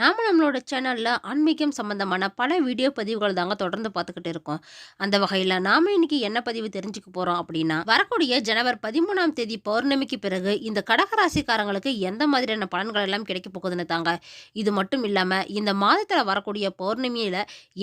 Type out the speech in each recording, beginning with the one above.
நாம் நம்மளோட சேனலில் ஆன்மீகம் சம்மந்தமான பல வீடியோ பதிவுகள் தாங்க தொடர்ந்து பார்த்துக்கிட்டு இருக்கோம். அந்த வகையில் நாம இன்னைக்கு என்ன பதிவு தெரிஞ்சுக்க போகிறோம் அப்படின்னா, வரக்கூடிய ஜனவரி 13ஆம் தேதி பௌர்ணமிக்கு பிறகு இந்த கடக ராசிக்காரங்களுக்கு எந்த மாதிரியான பலன்கள் எல்லாம் கிடைக்க போகுதுன்னு தாங்க. இது மட்டும் இல்லாமல் இந்த மாதத்தில் வரக்கூடிய பௌர்ணமியில்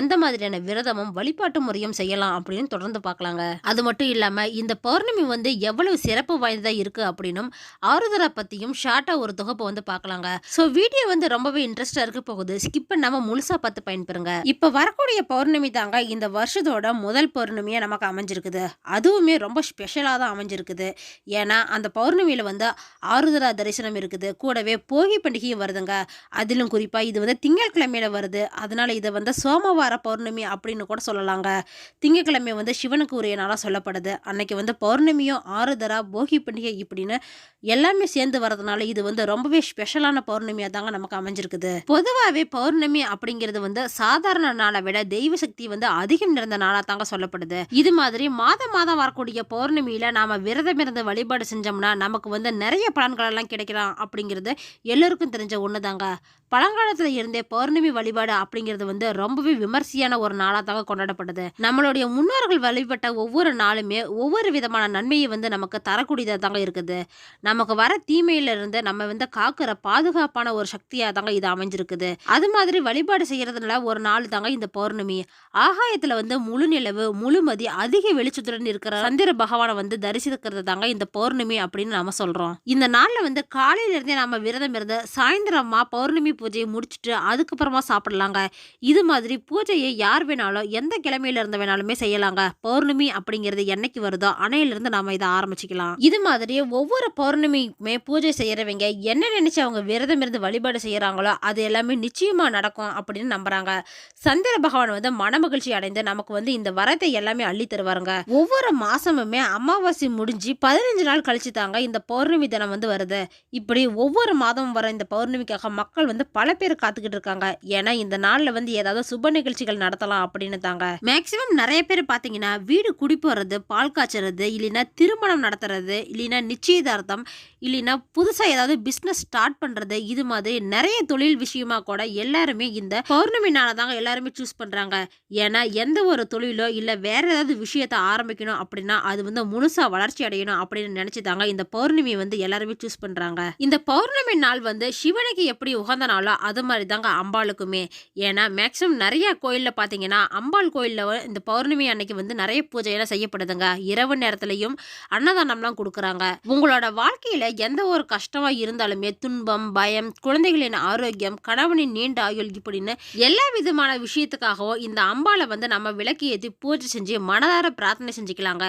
எந்த மாதிரியான விரதமும், வழிபாட்டு முறையும் செய்யலாம் அப்படின்னு தொடர்ந்து பார்க்கலாங்க. அது மட்டும் இல்லாமல் இந்த பௌர்ணமி வந்து எவ்வளவு சிறப்பு வாய்ந்ததாக இருக்குது அப்படின்னும், ஆறுதலை பற்றியும் ஷார்ட்டாக ஒரு தொகுப்பை வந்து பார்க்கலாங்க. ஸோ வீடியோ வந்து ரொம்பவே இன்ட்ரெஸ்ட் இருக்க போகுது. ஸ்கிப் பண்ணாமல் முழுசாக பார்த்து பயன்பெறுங்க. இப்போ வரக்கூடிய பௌர்ணமி தாங்க இந்த வருஷத்தோட முதல் பௌர்ணமியாக நமக்கு அமைஞ்சிருக்குது. அதுவுமே ரொம்ப ஸ்பெஷலாக தான் அமைஞ்சிருக்குது. ஏன்னா அந்த பௌர்ணமியில் வந்து ஆருத்ரா தரிசனம் இருக்குது. கூடவே போகி பண்டிகையும் வருதுங்க. அதிலும் குறிப்பாக இது வந்து திங்கட்கிழமையில வருது. அதனால் இதை வந்து சோமவார பௌர்ணமி அப்படின்னு கூட சொல்லலாங்க. திங்கட்கிழமை வந்து சிவனுக்கு உரிய நாளாக சொல்லப்படுது. அன்னைக்கு வந்து பௌர்ணமியும், ஆருதரா போகி பண்டிகை இப்படின்னு எல்லாமே சேர்ந்து வரதுனால இது வந்து ரொம்பவே ஸ்பெஷலான பௌர்ணமியாக தாங்க நமக்கு அமைஞ்சிருக்குது. பொதுவாகவே பௌர்ணமி அப்படிங்கிறது வந்து சாதாரண நாளை விட தெய்வ சக்தி வந்து அதிகம் நிறைந்த நாளாக தாங்க சொல்லப்படுது. இது மாதிரி மாதம் மாதம் வரக்கூடிய பௌர்ணமியில் நாம் விரதம் இருந்து வழிபாடு செஞ்சோம்னா நமக்கு வந்து நிறைய பலன்களெல்லாம் கிடைக்கலாம் அப்படிங்கிறது எல்லோருக்கும் தெரிஞ்ச ஒண்ணுதாங்க. பழங்காலத்தில் இருந்தே பௌர்ணமி வழிபாடு அப்படிங்கிறது வந்து ரொம்பவே விமர்சையான ஒரு நாளாக தாங்க கொண்டாடப்படுது. நம்மளுடைய முன்னோர்கள் வழிபட்ட ஒவ்வொரு நாளுமே ஒவ்வொரு விதமான நன்மையை வந்து நமக்கு தரக்கூடியதாக தாங்க இருக்குது. நமக்கு வர தீமையிலிருந்து நம்ம வந்து காக்கிற பாதுகாப்பான ஒரு சக்தியாக தாங்க இது அமைஞ்சிருக்குது. அது மாதிரி வழிபாடு செய்யறதுனால ஒரு நாள் தாங்க இந்த பௌர்ணமி. ஆகாயத்துல வந்து முழு நிலவு, முழுமதி அதிக வெளிச்சத்துடன் இருக்கிற சந்திர பகவானை வந்து தரிசிக்கிறது தாங்க இந்த பௌர்ணமி அப்படின்னு நாம சொல்றோம். இந்த நாள்ல வந்து காலையில இருந்தே நாம விரதம் இருந்து சாயந்தரமா பௌர்ணமி பூஜையை முடிச்சுட்டு அதுக்கப்புறமா சாப்பிடலாங்க. இது மாதிரி பூஜையை யார் வேணாலும் எந்த கிழமையில இருந்து வேணாலுமே செய்யலாங்க. பௌர்ணமி அப்படிங்கிறது என்னைக்கு வருதோ அன்னையிலிருந்து நாம இதை ஆரம்பிச்சுக்கலாம். இது மாதிரி ஒவ்வொரு பௌர்ணமிக்குமே பூஜை செய்யறவங்க என்ன நினைச்சு அவங்க விரதம் இருந்து வழிபாடு செய்யறாங்களோ அது எல்லாமே நிச்சயமா நடக்கும் அப்படின்னு நம்புறாங்க. சந்திர பகவான் வந்து மனமகிழ்ச்சி அடைந்து நமக்கு வந்து இந்த வரத்தை எல்லாமே அள்ளி தருவாருங்க. ஒவ்வொரு மாசமுமே அமாவாசை முடிஞ்சு 15 நாள் கழிச்சு தாங்க இந்த பௌர்ணமி தினம் வந்து வருது. இப்படி ஒவ்வொரு மாதமும் வர இந்த பௌர்ணமிக்காக மக்கள் வந்து பல பேர் காத்துக்கிட்டு இருக்காங்க. ஏன்னா இந்த நாள்ல வந்து ஏதாவது சுப நிகழ்ச்சிகள் நடத்தலாம் அப்படின்னு தாங்க. மேக்சிமம் நிறைய பேர் பார்த்தீங்கன்னா வீடு குடி வர்றது பால் காய்ச்சறது, இல்லைன்னா திருமணம் நடத்துறது, இல்லைன்னா நிச்சயதார்த்தம், இல்லைன்னா புதுசா ஏதாவது பிஸ்னஸ் ஸ்டார்ட் பண்றது இது மாதிரி நிறைய தொழில் விஷயம் கூட எல்லாருமே இந்த பௌர்ணமி நாளை தாங்க எல்லாருமே சூஸ் பண்றாங்க. ஏன்னா எந்த ஒரு தொழிலோ இல்ல வேற ஏதாவது விஷயத்த ஆரம்பிக்கணும் அப்படின்னா அது வந்து முழுசா வளர்ச்சி அடையணும் அப்படின்னு நினைச்சு தாங்க இந்த பௌர்ணமியை வந்து எல்லாருமே சூஸ் பண்றாங்க. இந்த பௌர்ணமி நாள் வந்து சிவனுக்கு எப்படி உகந்த நாளோ அது மாதிரி தாங்க அம்பாளுக்குமே. ஏன்னா மேக்ஸிமம் நிறைய கோயில்ல பாத்தீங்கன்னா அம்பாள் கோயில்ல இந்த பௌர்ணமி அன்னைக்கு வந்து நிறைய பூஜையெல்லாம் செய்யப்படுதுங்க. இரவு நேரத்திலையும் அன்னதானம்லாம் கொடுக்குறாங்க. உங்களோட வாழ்க்கையில எந்த ஒரு கஷ்டமா இருந்தாலுமே துன்பம், பயம், குழந்தைகளின் ஆரோக்கியம், கணவனின் நீண்ட ஆயுள் இப்படின்னு எல்லா விதமான விஷயத்துக்காகவும் இந்த அம்பாளை வந்து நம்ம விளக்கு ஏற்றி பூஜை செஞ்சு மனதார பிரார்த்தனை செஞ்சுக்கலாங்க.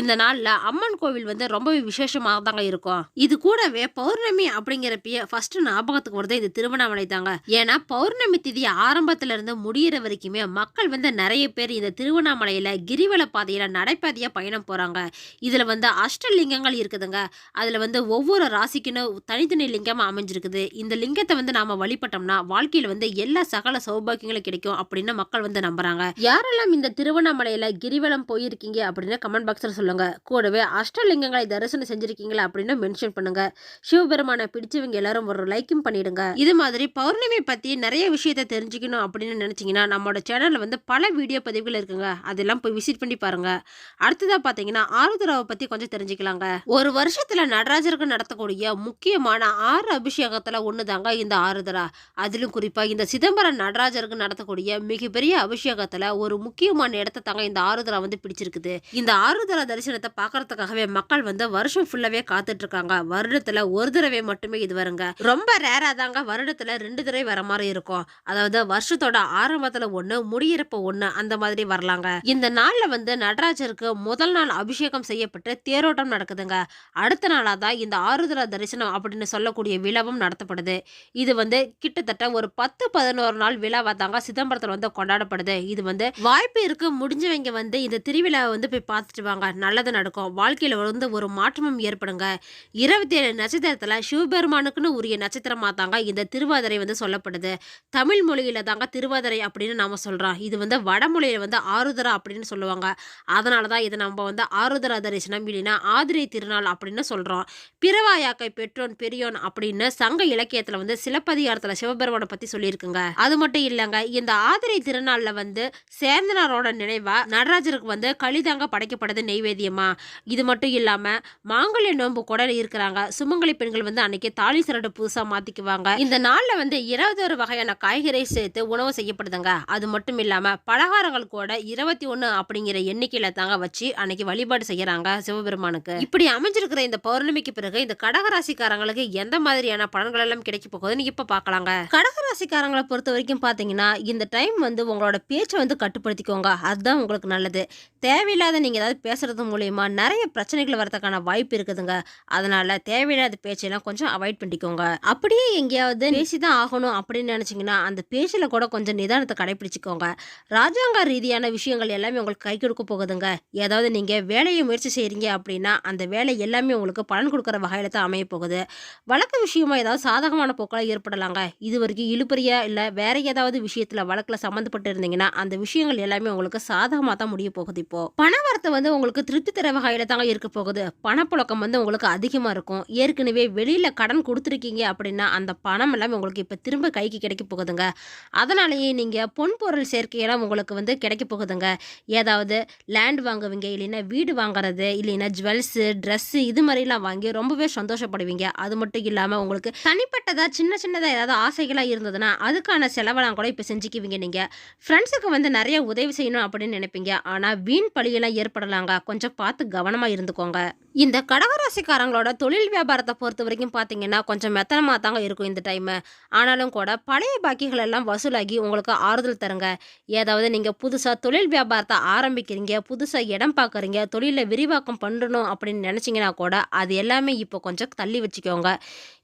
இந்த நாளில் அம்மன் கோவில் வந்து ரொம்பவே விசேஷமாக தாங்க இருக்கும். இது கூடவே பௌர்ணமி அப்படிங்கிறப்பயே ஃபர்ஸ்ட் ஞாபகத்துக்கு வருது இது திருவண்ணாமலை தாங்க. ஏன்னா பௌர்ணமி திதி ஆரம்பத்துல இருந்து முடியிற வரைக்குமே மக்கள் வந்து நிறைய பேர் இந்த திருவண்ணாமலையில கிரிவல பாதையில நடைபாதையா பயணம் போறாங்க. இதுல வந்து அஷ்டலிங்கங்கள் இருக்குதுங்க. அதுல வந்து ஒவ்வொரு ராசிக்குன்னு தனித்தனி லிங்கமாக அமைஞ்சிருக்குது. இந்த லிங்கத்தை வந்து நாம வழிபட்டோம்னா வாழ்க்கையில் வந்து எல்லா சகல சௌபாக்கியங்களும் கிடைக்கும் அப்படின்னு மக்கள் வந்து நம்புறாங்க. யாரெல்லாம் இந்த திருவண்ணாமலையில கிரிவலம் போயிருக்கீங்க அப்படின்னு கமெண்ட் பாக்ஸில் சொல்லுங்க. கூடவே அஷ்டலிங்கங்களை தரிசனம் செஞ்சிருக்கீங்களா அப்படின்னு மென்ஷன் பண்ணுங்க. சிவபெருமானை பிடிச்சவங்க எல்லாரும் ஒரு லைக்கும் பண்ணிடுங்க. இது மாதிரி பௌர்ணமி பத்தி நிறைய விஷயத்தை தெரிஞ்சுக்கணும் அப்படின்னு நினைச்சீங்கன்னா நம்மளோட சேனல்ல வந்து பல வீடியோ பதிவுகள் இருக்குங்க. அதெல்லாம் போய் விசிட் பண்ணி பாருங்க. அடுத்ததா பாத்தீங்கன்னா ஆருத்ராவை பத்தி கொஞ்சம் தெரிஞ்சுக்கலாங்க. ஒரு வருஷத்துல நடராஜருக்கு நடத்தக்கூடிய முக்கியமான ஆறு அபிஷேகத்துல ஒண்ணுதாங்க இந்த ஆருத்ரா. அதிலும் குறிப்பாக இந்த சிதம்பரம் நடராஜருக்கு நடத்தக்கூடிய மிகப்பெரிய அபிஷேகத்தில் ஒரு முக்கியமான இடத்தை தாங்க இந்த ஆருத்ரா வந்து பிடிச்சிருக்குது. இந்த ஆருத்ரா தரிசனத்தை பார்க்கறதுக்காகவே மக்கள் வந்து வருஷம் ஃபுல்லாகவே காத்துட்டு இருக்காங்க. வருடத்தில் ஒரு தடவை மட்டுமே இது வருங்க. ரொம்ப ரேராக தாங்க வருடத்தில் ரெண்டு தடவை வர மாதிரி இருக்கும். அதாவது வருஷத்தோட ஆரம்பத்தில் ஒன்று முடியிறப்ப ஒன்று அந்த மாதிரி வரலாங்க. இந்த நாளில் வந்து நடராஜருக்கு முதல் நாள் அபிஷேகம் செய்யப்பட்டு தேரோட்டம் நடக்குதுங்க. அடுத்த நாளாக தான் இந்த ஆறுதல தரிசனம் அப்படின்னு சொல்லக்கூடிய விழாவும் நடத்தப்படுது. இது வந்து கிட்டத்தட்ட ஒரு பத்து பதினோரு நாள் விழாவை தாங்க சிதம்பரத்தில் வந்து கொண்டாடப்படுது. இது வந்து வாய்ப்பு இருக்கு முடிஞ்சவங்க வந்து இந்த திருவிழாவை வந்து போய் பார்த்துட்டு வாங்க. நல்லது நடக்கும். வாழ்க்கையில் வந்து ஒரு மாற்றமும் ஏற்படுங்க. இருபத்தி ஏழு நட்சத்திரத்தில் சிவபெருமானுக்குன்னு உரிய நட்சத்திரமா தாங்க இந்த திருவாதிரை வந்து சொல்லப்படுது. தமிழ் மொழியில் தாங்க திருவாதிரை அப்படின்னு நாம் சொல்கிறோம் இது வந்து வடமொழியில் வந்து ஆருதரா அப்படின்னு சொல்லுவாங்க. அதனால தான் இதை நம்ம வந்து ஆருதரா தரிசனம் இல்லைன்னா ஆதிரை திருநாள் அப்படின்னு சொல்கிறோம் பிறவாயாக்கை பெற்றோன் பெரியோன் அப்படின்னு சங்க இலக்கியத்தில் வந்து சிலப்பதிகாரத்தில் சிவபெருமானை பத்தி சொல்லியிருக்குங்க. அது மட்டும் இல்லைங்க இந்த ஆதிரை திருநாள்ல வந்து சேந்தனாரோட நினைவா நடராஜருக்கு வந்து களிதாங்க படைக்கப்படுது நெய்வேத்தியமா? இது மட்டும் இல்லாம மாங்கல்ய நோன்பு கூட இருக்கிறாங்க. சுமங்கலி பெண்கள் வந்து அன்னைக்கு தாலி சரடு புதுசா மாத்திக்குவாங்க. இந்த நாள்ல வந்து இருபத்தொரு வகையான காய்கறி சேர்த்து உணவு செய்யப்படுதுங்க. அது மட்டும் இல்லாம பலகாரங்கள் கூட இருபத்தி ஒன்று அப்படிங்கிற எண்ணிக்கையில தாங்க வச்சு அன்னைக்கு வழிபாடு செய்யறாங்க சிவபெருமானுக்கு. இப்படி அமைஞ்சிருக்கிற இந்த பௌர்ணமிக்கு பிறகு இந்த கடகராசிக்காரங்களுக்கு எந்த மாதிரியான பலன்கள் எல்லாம் கிடைக்க போகுதுன்னு இப்ப சொல்றாங்க கடகராசிக்காரங்களை பொறுத்த வரைக்கும் பாத்தீங்கன்னா இந்த டைம் வந்து உங்களோட பேச்சை வந்து கட்டுப்படுத்திக்கோங்க. அதுதான் உங்களுக்கு நல்லது. தேவையில்லாத நீங்க ஏதாவது பேசுறது மூலியமா நிறைய பிரச்சனைகள் வரதுக்கான வாய்ப்பு இருக்குதுங்க. அதனால தேவையில்லாத பேச்செல்லாம் கொஞ்சம் அவாய்ட் பண்ணிக்கோங்க. அப்படியே எங்கேயாவது பேசிதான் ஆகணும் அப்படின்னு நினைச்சீங்கன்னா அந்த பேச்சில் கூட கொஞ்சம் நிதானத்தை கடைபிடிச்சிக்கோங்க ராஜாங்க ரீதியான விஷயங்கள் எல்லாமே உங்களுக்கு கை கொடுக்க போகுதுங்க. ஏதாவது நீங்க வேலையை முயற்சி செய்றீங்க அப்படின்னா அந்த வேலை எல்லாமே உங்களுக்கு பலன் கொடுக்குற வகையில தான் அமைய போகுது. வழக்கு விஷயமா ஏதாவது சாதகமான போக்கெல்லாம் ஏற்படலாங்க. இது வரைக்கும் இழுப்பறியா இல்லை வேற ஏதாவது விஷயத்துல வழக்கில் சம்மந்தப்பட்டு இருந்தீங்கன்னா அந்த விஷயங்கள் எல்லாமே உங்களுக்கு சாதகமாக தான் முடிய போகுது இப்போ. பண வரத்து வந்து உங்களுக்கு திருப்தி தர வகையில் தாங்க இருக்க போகுது. பணப்புழக்கம் வந்து உங்களுக்கு அதிகமாக இருக்கும். ஏற்கனவே வெளியில் கடன் கொடுத்துருக்கீங்க அப்படின்னா அந்த பணம் எல்லாமே உங்களுக்கு இப்போ திரும்ப கைக்கு கிடைக்க போகுதுங்க. அதனாலேயே நீங்கள் பொன் பொருள் சேர்க்கையெல்லாம் உங்களுக்கு வந்து கிடைக்க போகுதுங்க. ஏதாவது லேண்ட் வாங்குவீங்க இல்லைன்னா வீடு வாங்குறது இல்லைன்னா ஜுவல்ஸு ட்ரெஸ்ஸு இது மாதிரிலாம் வாங்கி ரொம்பவே சந்தோஷப்படுவீங்க. அது மட்டும் இல்லாமல் உங்களுக்கு தனிப்பட்டதாக சின்ன சின்னதாக ஏதாவது ஆசைகளாக இருந்ததுன்னா அதுக்கான செலவெல்லாம் கூட இப்போ செஞ்சுக்குவீங்க நீங்கள் ஃப்ரெண்ட்ஸுக்கு வந்து நிறைய உதவி செய்யணும் அப்படின்னு நினைப்பீங்க. ஆனால் வீண் பழியெல்லாம் ஏற்படலாங்க. கொஞ்சம் பார்த்து கவனமாக இருந்துக்கோங்க. இந்த கடகராசிக்காரங்களோட தொழில் வியாபாரத்தை பொறுத்த வரைக்கும் பார்த்தீங்கன்னா கொஞ்சம் மெத்தனமாக தாங்க இருக்கும் இந்த டைமு ஆனாலும் கூட பழைய பாக்கிகள் எல்லாம் வசூலாகி உங்களுக்கு ஆறுதல் தருங்க. ஏதாவது நீங்கள் புதுசாக தொழில் வியாபாரத்தை ஆரம்பிக்கிறீங்க புதுசாக இடம் பார்க்குறீங்க தொழிலை விரிவாக்கம் பண்ணணும் அப்படின்னு நினச்சிங்கன்னா கூட அது எல்லாமே இப்போ கொஞ்சம் தள்ளி வச்சுக்கோங்க.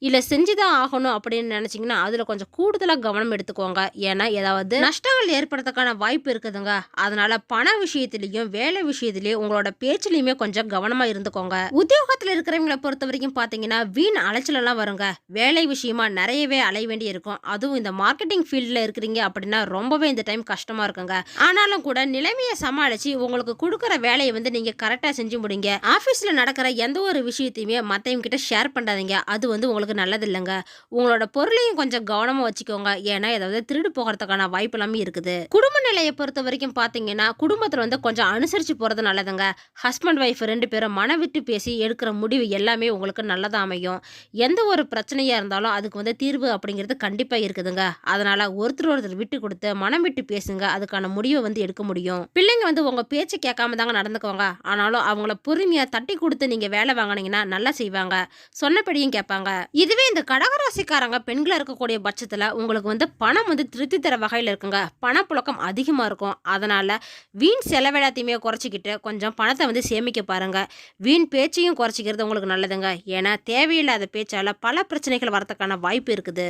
இல்லை செஞ்சு தான் ஆகணும் அப்படின்னு நினச்சிங்கன்னா அதில் கொஞ்சம் கூடுதலாக கவனம் எடுத்துக்கோங்க. ஏன்னா ஏதாவது நஷ்டங்கள் ஏற்படுறதுக்கான வாய்ப்பு இருக்குதுங்க. அதனால் பண விஷயத்துலையும் வேலை விஷயத்துலேயும் உங்களோட பேச்சுலேயுமே கொஞ்சம் கவனமாக இருந்துக்கோங்க. உத்தியோகத்தில் இருக்கிறவங்கள பொறுத்த வரைக்கும் பார்த்தீங்கன்னா வீண் அலைச்சலெல்லாம் வருங்க. வேலை விஷயமா நிறையவே அலைய வேண்டி இருக்கும் அதுவும் இந்த மார்க்கெட்டிங் ஃபீல்டில் இருக்கிறீங்க அப்படின்னா ரொம்பவே இந்த டைம் கஷ்டமாக இருக்குங்க. ஆனாலும் கூட நிலைமையை சமாளித்து உங்களுக்கு கொடுக்குற வேலையை வந்து நீங்கள் கரெக்டாக செஞ்சு முடிங்க. ஆஃபீஸில் நடக்கிற எந்த ஒரு விஷயத்தையுமே மற்றவங்க கிட்ட ஷேர் பண்ணாதீங்க. அது வந்து உங்களுக்கு நல்லது இல்லைங்க. உங்களோட பொருளையும் கொஞ்சம் கவனமாக வச்சுக்கோங்க. ஏன்னா ஏதாவது திருடு போகிறதுக்கான வாய்ப்பு எல்லாமே இருக்குது. குடும்ப நிலையை பொறுத்த வரைக்கும் பார்த்தீங்கன்னா குடும்பத்தில் வந்து கொஞ்சம் அனுசரித்து போகிறது நல்லதுங்க. ஹஸ்பண்ட் ஒய்ஃப் ரெண்டு பேரும் மன விட்டு பேசி எடுக்கிற முடிவு எல்லாமே உங்களுக்கு நல்லதாக அமையும். எந்த ஒரு பிரச்சனையாக இருந்தாலும் அதுக்கு வந்து தீர்வு அப்படிங்கிறது கண்டிப்பாக இருக்குதுங்க. அதனால் ஒருத்தர் ஒருத்தர் விட்டு கொடுத்து மனம் விட்டு பேசுங்க. அதுக்கான முடிவை வந்து எடுக்க முடியும். பிள்ளைங்க வந்து உங்கள் பேச்சு கேட்காம தாங்க நடந்துக்குவாங்க. ஆனாலும் அவங்கள பொறுமையாக தட்டி கொடுத்து நீங்கள் வேலை வாங்கினீங்கன்னா நல்லா செய்வாங்க. சொன்னபடியும் கேட்பாங்க. இதுவே இந்த கடகராசிக்காரங்க பெண்களாக இருக்கக்கூடிய பட்சத்தில் உங்களுக்கு வந்து பணம் வந்து திருப்தி தர வகையில் இருக்குங்க. பணப்புழக்கம் அதிகமாக இருக்கும். அதனால் வீண் செலவெல்லாத்தையுமே குறைச்சிக்கிட்டு கொஞ்சம் பணத்தை வந்து சேமிக்க பாருங்க. வீண் பேச்சையும் குறைச்சிக்கிறது உங்களுக்கு நல்லதுங்க. ஏன்னா தேவையில்லாத பேச்சால பல பிரச்சனைகள் வரதுக்கான வாய்ப்பு இருக்குது.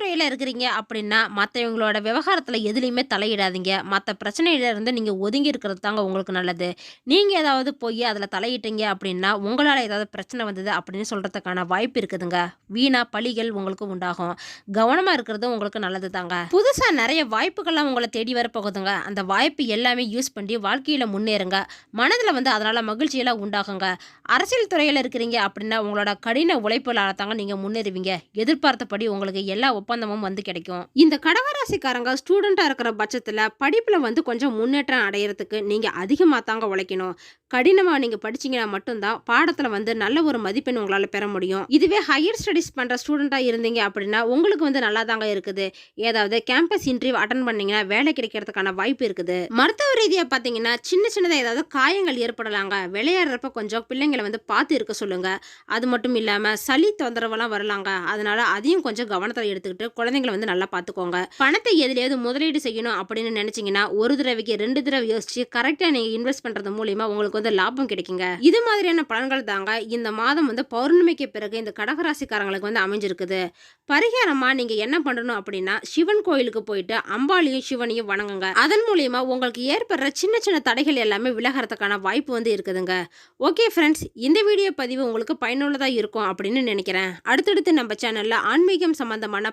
கலைத்துறையில் இருக்கிறீங்க அப்படின்னா மற்றவங்களோட விவகாரத்தில் எதுலேயுமே தலையிடாதீங்க. மற்ற பிரச்சனையில இருந்து நீங்கள் ஒதுங்கி இருக்கிறது தாங்க உங்களுக்கு நல்லது. நீங்கள் ஏதாவது போய் அதில் தலையிட்டீங்க அப்படின்னா உங்களால் ஏதாவது பிரச்சனை வந்தது அப்படின்னு சொல்கிறதுக்கான வாய்ப்பு இருக்குதுங்க. வீணா பழிகள் உங்களுக்கு உண்டாகும். கவனமாக இருக்கிறது உங்களுக்கு நல்லது தாங்க. புதுசாக நிறைய வாய்ப்புகள்லாம் உங்களை தேடி வரப்போகுதுங்க அந்த வாய்ப்பு எல்லாமே யூஸ் பண்ணி வாழ்க்கையில் முன்னேறுங்க. மனதில் வந்து அதனால் மகிழ்ச்சியெல்லாம் உண்டாகுங்க. அரசியல் துறையில் இருக்கிறீங்க அப்படின்னா உங்களோட கடின உழைப்புகளால் தாங்க நீங்கள் முன்னேறுவீங்க. எதிர்பார்த்தபடி உங்களுக்கு எல்லா ஒப்பந்தமும் வந்து கிடைக்கும். இந்த கடகராசிக்காரங்க ஸ்டூடெண்ட்டாக இருக்கிற பட்சத்தில் படிப்பில் வந்து கொஞ்சம் முன்னேற்றம் அடையிறதுக்கு நீங்கள் அதிகமாக தாங்க உழைக்கணும். கடினமாக நீங்கள் படிச்சீங்கன்னா மட்டும்தான் பாடத்தில் வந்து நல்ல ஒரு மதிப்பெண் உங்களால் பெற முடியும். இதுவே ஹையர் ஸ்டடீஸ் பண்ணுற ஸ்டூடெண்ட்டாக இருந்தீங்க அப்படின்னா உங்களுக்கு வந்து நல்லா தாங்க இருக்குது. ஏதாவது கேம்பஸ் இன்டர்வியூ அட்டன் பண்ணீங்கன்னா வேலை கிடைக்கிறதுக்கான வாய்ப்பு இருக்குது. மருத்துவ ரீதியாக பார்த்தீங்கன்னா சின்ன சின்னதாக ஏதாவது காயங்கள் ஏற்படலாங்க. விளையாடுறப்ப கொஞ்சம் பிள்ளைங்களை வந்து பார்த்து இருக்க சொல்லுங்க. அது மட்டும் இல்லாமல் சளி தொந்தரவெல்லாம் வரலாங்க. அதனால அதையும் கொஞ்சம் கவனத்தில் எடுத்துக்கிட்டு குழந்தைங்கள வந்து நல்லா பார்த்துக்கோங்க. பணத்தை எதுலையாவது முதலீடு செய்யணும் அப்படின்னு நினைச்சீங்கன்னா ஒரு தடவைக்கு ரெண்டு தடவை யோசிச்சு கரெக்டாக நீங்கள் இன்வெஸ்ட் பண்ணுறது மூலியமா உங்களுக்கு வந்து லாபம் கிடைக்குங்க. இது மாதிரியான பலன்கள் தாங்க இந்த மாதம் வந்து பௌர்ணமிக்கு பிறகு இந்த கடகராசிக்காரங்களுக்கு வந்து அமைஞ்சிருக்குது. பரிகாரமாக நீங்கள் என்ன பண்ணணும் அப்படின்னா சிவன் கோயிலுக்கு போயிட்டு அம்பாலையும் சிவனையும் வணங்குங்க. அதன் மூலியமா உங்களுக்கு ஏற்படுற சின்ன சின்ன தடைகள் எல்லாமே விலகிறதுக்கான வாய்ப்பு வந்து இருக்குதுங்க. ஓகே ஃப்ரெண்ட்ஸ் இந்த வீடியோ பதிவு உங்களுக்கு பயனுள்ளதாக இருக்கும் அப்படின்னு நினைக்கிறேன். அடுத்தடுத்து நம்ம சேனலில் ஆன்மீகம் சம்பந்தமான